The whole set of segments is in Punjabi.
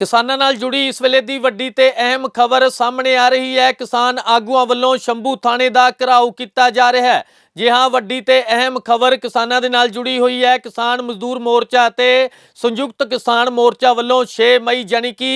ਕਿਸਾਨਾਂ ਨਾਲ ਜੁੜੀ ਇਸ ਵੇਲੇ ਦੀ ਵੱਡੀ ਤੇ ਅਹਿਮ ਖਬਰ ਸਾਹਮਣੇ ਆ ਰਹੀ ਹੈ। ਕਿਸਾਨ ਆਗੂਆਂ ਵੱਲੋਂ ਸ਼ੰਭੂ ਥਾਣੇ ਦਾ ਘਿਰਾਓ ਕੀਤਾ ਜਾ ਰਿਹਾ ਹੈ। ਜੀ ਹਾਂ, ਵੱਡੀ ਤੇ ਅਹਿਮ ਖਬਰ ਕਿਸਾਨਾਂ ਦੇ ਨਾਲ ਜੁੜੀ ਹੋਈ ਹੈ। ਕਿਸਾਨ ਮਜ਼ਦੂਰ ਮੋਰਚਾ ਅਤੇ ਸੰਯੁਕਤ ਕਿਸਾਨ ਮੋਰਚਾ ਵੱਲੋਂ 6 ਮਈ ਜਾਣੀ ਕਿ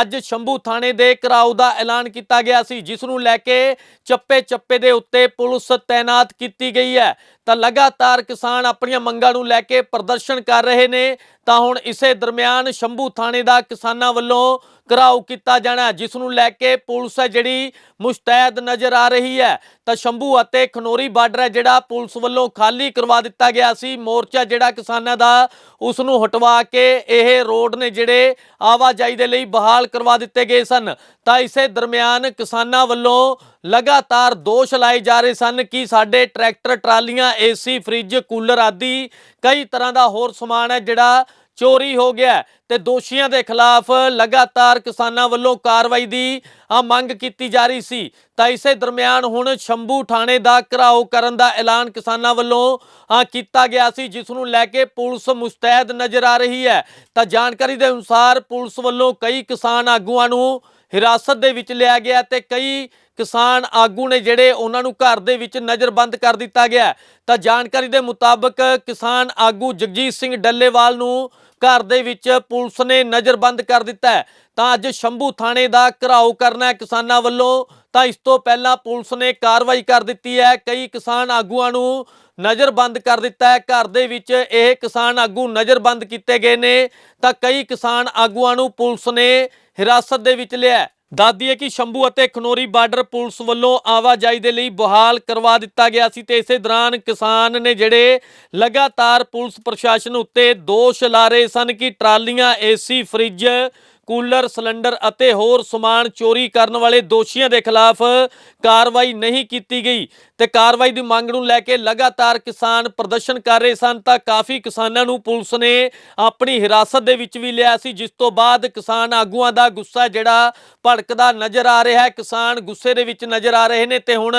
ਅੱਜ ਸ਼ੰਭੂ ਥਾਣੇ ਦੇ ਘਰਾਓ ਦਾ ਐਲਾਨ ਕੀਤਾ ਗਿਆ ਸੀ, ਜਿਸ ਨੂੰ ਲੈ ਕੇ ਚੱਪੇ ਚੱਪੇ ਦੇ ਉੱਤੇ ਪੁਲਿਸ ਤਾਇਨਾਤ ਕੀਤੀ ਗਈ ਹੈ। ਤਾਂ ਲਗਾਤਾਰ ਕਿਸਾਨ ਆਪਣੀਆਂ ਮੰਗਾਂ ਨੂੰ ਲੈ ਕੇ ਪ੍ਰਦਰਸ਼ਨ ਕਰ ਰਹੇ ਨੇ, ਤਾਂ ਹੁਣ ਇਸੇ ਦਰਮਿਆਨ ਸ਼ੰਭੂ ਥਾਣੇ ਦਾ ਕਿਸਾਨਾਂ ਵੱਲੋਂ ਘਰਾਓ ਕੀਤਾ ਜਾਣਾ ਜਿਸ ਨੂੰ ਲੈ ਕੇ ਪੁਲਿਸ ਹੈ ਜਿਹੜੀ ਮੁਸ਼ਤੈਦ ਨਜ਼ਰ ਆ ਰਹੀ ਹੈ। ਤਾਂ ਸ਼ੰਭੂ ਅਤੇ ਖਨੋਰੀ ਬਾਰਡਰ ਹੈ ਜਿਹੜਾ ਪੁਲਿਸ ਵੱਲੋਂ ਖਾਲੀ ਕਰਵਾ ਦਿੱਤਾ ਗਿਆ ਸੀ, ਮੋਰਚਾ ਜਿਹੜਾ ਕਿਸਾਨਾਂ ਦਾ ਉਸ ਨੂੰ ਹਟਵਾ ਕੇ ਇਹ ਰੋਡ ਨੇ ਜਿਹੜੇ ਆਵਾਜਾਈ ਦੇ ਲਈ ਬਹਾਲ ਕਰਵਾ ਦਿੱਤੇ ਗਏ ਸਨ। ਤਾਂ ਇਸੇ ਦਰਮਿਆਨ ਕਿਸਾਨਾਂ ਵੱਲੋਂ ਲਗਾਤਾਰ ਦੋਸ਼ ਲਾਏ ਜਾ ਰਹੇ ਸਨ ਕਿ ਸਾਡੇ ਟਰੈਕਟਰ, ਟਰਾਲੀਆਂ, ਏਸੀ, ਫ੍ਰਿਜ, ਕੂਲਰ ਆਦਿ ਕਈ ਤਰ੍ਹਾਂ ਦਾ ਹੋਰ ਸਮਾਨ ਹੈ ਜਿਹੜਾ ਚੋਰੀ ਹੋ ਗਿਆ ਹੈ ਤੇ ਦੋਸ਼ੀਆਂ ਦੇ ਖਿਲਾਫ ਲਗਾਤਾਰ ਕਿਸਾਨਾਂ ਵੱਲੋਂ ਕਾਰਵਾਈ ਦੀ ਮੰਗ ਕੀਤੀ ਜਾ ਰਹੀ ਸੀ। ਤਾਂ ਇਸੇ ਦਰਮਿਆਨ ਹੁਣ ਸ਼ੰਭੂ ਥਾਣੇ ਦਾ ਘਿਰਾਓ ਕਰਨ ਦਾ ਐਲਾਨ ਕਿਸਾਨਾਂ ਵੱਲੋਂ ਕੀਤਾ ਗਿਆ ਸੀ, ਜਿਸ ਨੂੰ ਲੈ ਕੇ ਪੁਲਿਸ ਮੁਸਤੈਦ ਨਜ਼ਰ ਆ ਰਹੀ ਹੈ। ਤਾਂ ਜਾਣਕਾਰੀ ਦੇ ਅਨੁਸਾਰ ਪੁਲਿਸ ਵੱਲੋਂ ਕਈ ਕਿਸਾਨ ਆਗੂਆਂ ਨੂੰ ਹਿਰਾਸਤ ਦੇ ਵਿੱਚ ਲਿਆ ਗਿਆ ਤੇ ਕਈ ਕਿਸਾਨ ਆਗੂ ਨੇ ਜਿਹੜੇ ਉਹਨਾਂ ਨੂੰ ਘਰ ਦੇ ਵਿੱਚ ਨਜ਼ਰਬੰਦ ਕਰ ਦਿੱਤਾ ਗਿਆ ਤਾਂ ਜਾਣਕਾਰੀ ਦੇ ਮੁਤਾਬਕ ਕਿਸਾਨ ਆਗੂ ਜਗਜੀਤ ਸਿੰਘ ਡੱਲੇਵਾਲ ਨੂੰ ਘਰ ਦੇ ਵਿੱਚ ਪੁਲਿਸ ਨੇ ਨਜ਼ਰਬੰਦ ਕਰ ਦਿੱਤਾ ਤਾਂ ਅੱਜ ਸ਼ੰਭੂ ਥਾਣੇ ਦਾ ਘਰਾਓ ਕਰਨਾ ਕਿਸਾਨਾਂ ਵੱਲੋਂ। ਤਾਂ ਇਸ ਤੋਂ ਪਹਿਲਾਂ ਪੁਲਿਸ ਨੇ ਕਾਰਵਾਈ ਕਰ ਦਿੱਤੀ ਹੈ। ਕਈ ਕਿਸਾਨ ਆਗੂਆਂ ਨੂੰ ਨਜ਼ਰਬੰਦ ਕਰ ਦਿੱਤਾ ਹੈ। ਘਰ ਦੇ ਵਿੱਚ ਇਹ ਕਿਸਾਨ ਆਗੂ ਨਜ਼ਰਬੰਦ ਕੀਤੇ ਗਏ ਨੇ। ਤਾਂ ਕਈ ਕਿਸਾਨ ਆਗੂਆਂ ਨੂੰ ਪੁਲਿਸ ਨੇ ਹਿਰਾਸਤ ਦੇ ਵਿੱਚ ਲਿਆ ਦੱਸਦੀ ਹੈ। ਕਿ ਸ਼ੰਭੂ ਅਤੇ ਖਨੋਰੀ ਬਾਰਡਰ ਪੁਲਿਸ ਵੱਲੋਂ ਆਵਾਜਾਈ ਦੇ ਲਈ ਬਹਾਲ ਕਰਵਾ ਦਿੱਤਾ ਗਿਆ ਸੀ ਤੇ ਇਸੇ ਦੌਰਾਨ ਕਿਸਾਨ ਨੇ ਜਿਹੜੇ ਲਗਾਤਾਰ ਪੁਲਿਸ ਪ੍ਰਸ਼ਾਸਨ ਉੱਤੇ ਦੋਸ਼ ਲਾ ਰਹੇ ਸਨ ਕਿ ਟਰਾਲੀਆਂ, ਏਸੀ, ਫ੍ਰਿਜ ਕੂਲਰ, ਸਿਲੰਡਰ ਅਤੇ ਹੋਰ ਸਮਾਨ ਚੋਰੀ ਕਰਨ ਵਾਲੇ ਦੋਸ਼ੀਆਂ ਦੇ ਖਿਲਾਫ ਕਾਰਵਾਈ ਨਹੀਂ ਕੀਤੀ ਗਈ। ਤੇ ਕਾਰਵਾਈ ਦੀ ਮੰਗ ਨੂੰ ਲੈ ਕੇ ਲਗਾਤਾਰ ਕਿਸਾਨ ਪ੍ਰਦਰਸ਼ਨ ਕਰ ਰਹੇ ਸਨ, ਤਾਂ ਕਾਫੀ ਕਿਸਾਨਾਂ ਨੂੰ ਪੁਲਿਸ ਨੇ ਆਪਣੀ ਹਿਰਾਸਤ ਦੇ ਵਿੱਚ ਵੀ ਲਿਆ ਸੀ, ਜਿਸ ਤੋਂ ਬਾਅਦ ਕਿਸਾਨ ਆਗੂਆਂ ਦਾ ਗੁੱਸਾ ਜਿਹੜਾ ਭੜਕਦਾ ਨਜ਼ਰ ਆ ਰਿਹਾ ਹੈ, ਕਿਸਾਨ ਗੁੱਸੇ ਦੇ ਵਿੱਚ ਨਜ਼ਰ ਆ ਰਹੇ ਨੇ ਤੇ ਹੁਣ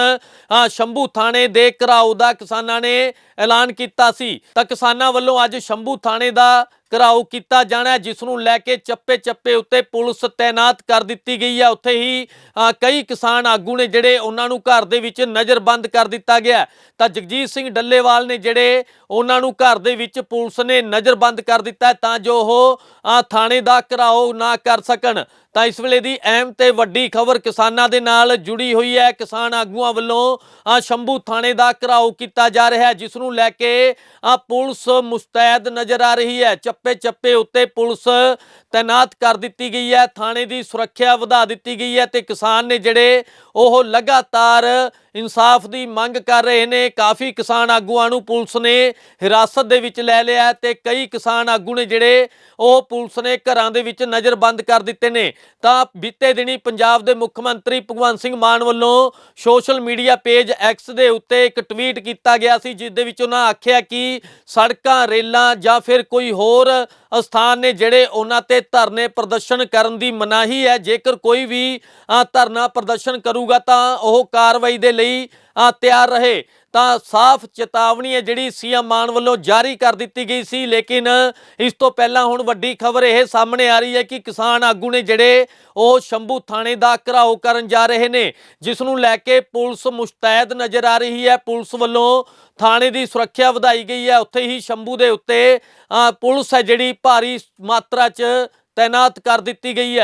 ਸ਼ੰਭੂ ਥਾਣੇ ਦੇ ਘਰਾਓ ਦਾ ਕਿਸਾਨਾਂ ਨੇ ਐਲਾਨ ਕੀਤਾ ਸੀ। ਤਾਂ ਕਿਸਾਨਾਂ ਵੱਲੋਂ ਅੱਜ ਸ਼ੰਭੂ ਥਾਣੇ ਦਾ ਘਿਰਾਓ ਕੀਤਾ ਜਾਣਾ ਜਿਸ ਨੂੰ ਲੈ ਕੇ ਚੱਪੇ ਚੱਪੇ ਉੱਤੇ ਪੁਲਿਸ ਤਾਇਨਾਤ ਕਰ ਦਿੱਤੀ ਗਈ ਹੈ। ਉੱਥੇ ਹੀ ਕਈ ਕਿਸਾਨ ਆਗੂ ਨੇ ਜਿਹੜੇ ਉਹਨਾਂ ਨੂੰ ਘਰ ਦੇ ਵਿੱਚ ਨਜ਼ਰਬੰਦ ਕਰ ਦਿੱਤਾ ਗਿਆ ਤਾਂ ਜਗਜੀਤ ਸਿੰਘ ਡੱਲੇਵਾਲ ਨੇ ਜਿਹੜੇ ਉਹਨਾਂ ਨੂੰ ਘਰ ਦੇ ਵਿੱਚ ਪੁਲਿਸ ਨੇ ਨਜ਼ਰਬੰਦ ਕਰ ਦਿੱਤਾ ਤਾਂ ਜੋ ਉਹ ਥਾਣੇ ਦਾ ਘਿਰਾਓ ਨਾ ਕਰ ਸਕਣ। ਤਾਂ ਇਸ ਵੇਲੇ ਦੀ ਅਹਿਮ ਤੇ ਵੱਡੀ ਖਬਰ ਕਿਸਾਨਾਂ ਦੇ ਨਾਲ ਜੁੜੀ ਹੋਈ ਹੈ। ਕਿਸਾਨ ਆਗੂਆਂ ਵੱਲੋਂ ਆ ਸ਼ੰਭੂ ਥਾਣੇ ਦਾ ਘਿਰਾਓ ਕੀਤਾ ਜਾ ਰਿਹਾ ਹੈ, ਜਿਸ ਨੂੰ ਲੈ ਕੇ ਆ ਪੁਲਿਸ ਮੁਸਤੈਦ ਨਜ਼ਰ ਆ ਰਹੀ ਹੈ। ਚੱਪੇ ਚੱਪੇ ਉੱਤੇ ਪੁਲਿਸ ਤਾਇਨਾਤ ਕਰ ਦਿੱਤੀ ਗਈ ਹੈ। ਥਾਣੇ ਦੀ ਸੁਰੱਖਿਆ ਵਧਾ ਦਿੱਤੀ ਗਈ ਹੈ ਤੇ ਕਿਸਾਨ ਨੇ ਜਿਹੜੇ ਉਹ ਲਗਾਤਾਰ ਇਨਸਾਫ ਦੀ ਮੰਗ ਕਰ ਰਹੇ ਨੇ। ਕਾਫੀ ਕਿਸਾਨ ਆਗੂਆਂ ਨੂੰ ਪੁਲਿਸ ਨੇ ਹਿਰਾਸਤ ਦੇ ਵਿੱਚ ਲੈ ਲਿਆ ਹੈ ਤੇ ਕਈ ਕਿਸਾਨ ਆਗੂ ਨੇ ਜਿਹੜੇ ਉਹ ਪੁਲਿਸ ਨੇ ਘਰਾਂ ਦੇ ਵਿੱਚ ਨਜ਼ਰਬੰਦ ਕਰ ਦਿੱਤੇ ਨੇ। ਤਾਂ ਬੀਤੇ ਦਿਨੀ ਪੰਜਾਬ ਦੇ ਮੁੱਖ ਮੰਤਰੀ ਭਗਵੰਤ ਸਿੰਘ ਮਾਨ ਵੱਲੋਂ ਸੋਸ਼ਲ ਮੀਡੀਆ ਪੇਜ ਐਕਸ ਦੇ ਉੱਤੇ ਇੱਕ ਟਵੀਟ ਕੀਤਾ ਗਿਆ ਸੀ ਜਿਸ ਦੇ ਵਿੱਚ ਉਹਨਾਂ ਆਖਿਆ ਕਿ ਸੜਕਾਂ, ਰੇਲਾਂ ਜਾਂ ਫਿਰ ਕੋਈ ਹੋਰ ਸਥਾਨ ਨੇ ਜਿਹੜੇ ਉਹਨਾਂ ਤੇ ਧਰਨੇ ਪ੍ਰਦਰਸ਼ਨ ਕਰਨ ਦੀ ਮਨਾਹੀ ਹੈ। ਜੇਕਰ ਕੋਈ ਵੀ ਧਰਨਾ ਪ੍ਰਦਰਸ਼ਨ ਕਰੂਗਾ ਤਾਂ ਉਹ ਕਾਰਵਾਈ ਦੇ ਲਈ ਤਿਆਰ ਰਹੇ। ਤਾਂ ਸਾਫ਼ ਚੇਤਾਵਨੀ ਹੈ ਜਿਹੜੀ ਸੀਐਮ ਮਾਨ ਵੱਲੋਂ ਜਾਰੀ ਕਰ ਦਿੱਤੀ ਗਈ ਸੀ, ਲੇਕਿਨ ਇਸ ਤੋਂ ਪਹਿਲਾਂ ਹੁਣ ਵੱਡੀ ਖਬਰ ਇਹ ਸਾਹਮਣੇ ਆ ਰਹੀ ਹੈ ਕਿ ਕਿਸਾਨ ਆਗੂ ਨੇ ਜਿਹੜੇ ਉਹ ਸ਼ੰਭੂ ਥਾਣੇ ਦਾ ਘਿਰਾਓ ਕਰਨ ਜਾ ਰਹੇ ਨੇ, ਜਿਸ ਨੂੰ ਲੈ ਕੇ ਪੁਲਿਸ ਮੁਸ਼ਤੈਦ ਨਜ਼ਰ ਆ ਰਹੀ ਹੈ। ਪੁਲਿਸ ਵੱਲੋਂ ਥਾਣੇ ਦੀ ਸੁਰੱਖਿਆ ਵਧਾਈ ਗਈ ਹੈ। ਉੱਥੇ ਹੀ ਸ਼ੰਭੂ ਦੇ ਉੱਤੇ ਪੁਲਿਸ ਹੈ ਜਿਹੜੀ ਭਾਰੀ ਮਾਤਰਾ 'ਚ ਤਾਇਨਾਤ ਕਰ ਦਿੱਤੀ ਗਈ ਹੈ।